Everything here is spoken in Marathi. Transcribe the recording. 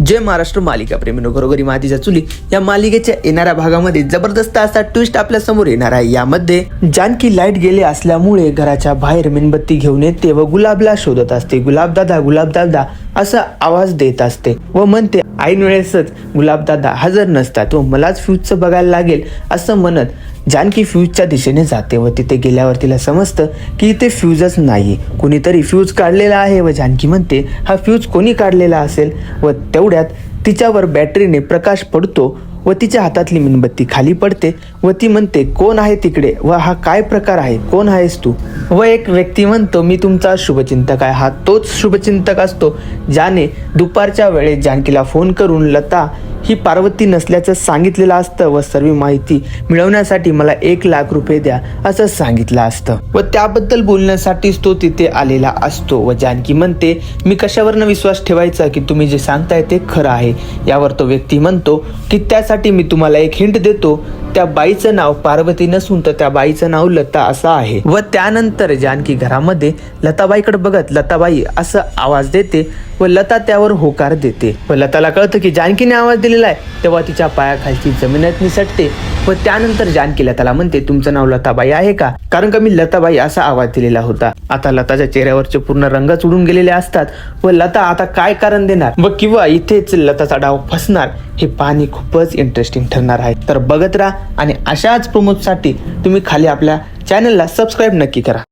जय महाराष्ट्र मालिका प्रेमीनो घरोघरी मातीच्या चुली या मालिकेच्या येणाऱ्या भागामध्ये जबरदस्त असा ट्विस्ट आपल्यासमोर येणार आहे. यामध्ये जानकी लाइट गेले असल्यामुळे घराच्या बाहेर मेणबत्ती घेऊन येते व गुलाबला शोधत असते. गुलाब दादा गुलाब दादा असा आवाज देत असते व म्हणते ऐन वेळेसच गुलाबदादा हजर नसतात व मलाच फ्यूजचं बघायला लागेल असं म्हणत जानकी फ्यूजच्या दिशेने जाते व तिथे गेल्यावर तिला समजतं की इथे फ्यूजच नाही कुणीतरी फ्यूज काढलेला आहे व जानकी म्हणते हा फ्यूज कोणी काढलेला असेल? व तेवढ्यात तिच्यावर बॅटरीने प्रकाश पडतो व तिच्या हातातली मेणबत्ती खाली पडते व ती म्हणते कोण आहे तिकडे? व हा काय प्रकार आहे? कोण आहेस तू? व एक व्यक्ती म्हणतो मी तुमचा शुभचिंतक आहे. हा तोच शुभचिंतक असतो ज्याने दुपारच्या वेळेस जानकीला फोन करून लता ही पार्वती नसल्याचं सांगितलेलं असतं व सर्व माहिती मिळवण्यासाठी मला एक लाख रुपये द्या असं सांगितलं असतं. व त्याबद्दल बोलण्यासाठीच तो तिथे आलेला असतो व जानकी म्हणते मी कशावरनं विश्वास ठेवायचा की तुम्ही जे सांगताय ते खरं आहे? यावर तो व्यक्ती म्हणतो की त्यासाठी मी तुम्हाला एक हिंट देतो. त्या बाईचं नाव पार्वती नसून तर त्या बाईचं नाव लता असं आहे. व त्यानंतर जानकी घरामध्ये लताबाईकडे बघत लताबाई असं आवाज देते व लता त्यावर होकार देते. व लताला कळतं की जानकीने आवाज दिलेला आहे. तेव्हा तिच्या पायाखालची जमिनीत निसटते. व त्यानंतर जानकीला त्याला म्हणते तुमचं नाव लताबाई आहे का? कारण का मी लताबाई असा आवाज दिलेला होता. आता लताच्या चेहऱ्यावरचे पूर्ण रंगच उडून गेलेले असतात व लता आता काय कारण देणार? व किंवा इथेच लताचा डाव फसणार हे पाहणे खूपच इंटरेस्टिंग ठरणार आहे. तर बघत राहा आणि अशाच प्रमोदसाठी तुम्ही खाली आपल्या चॅनलला सबस्क्राईब नक्की करा.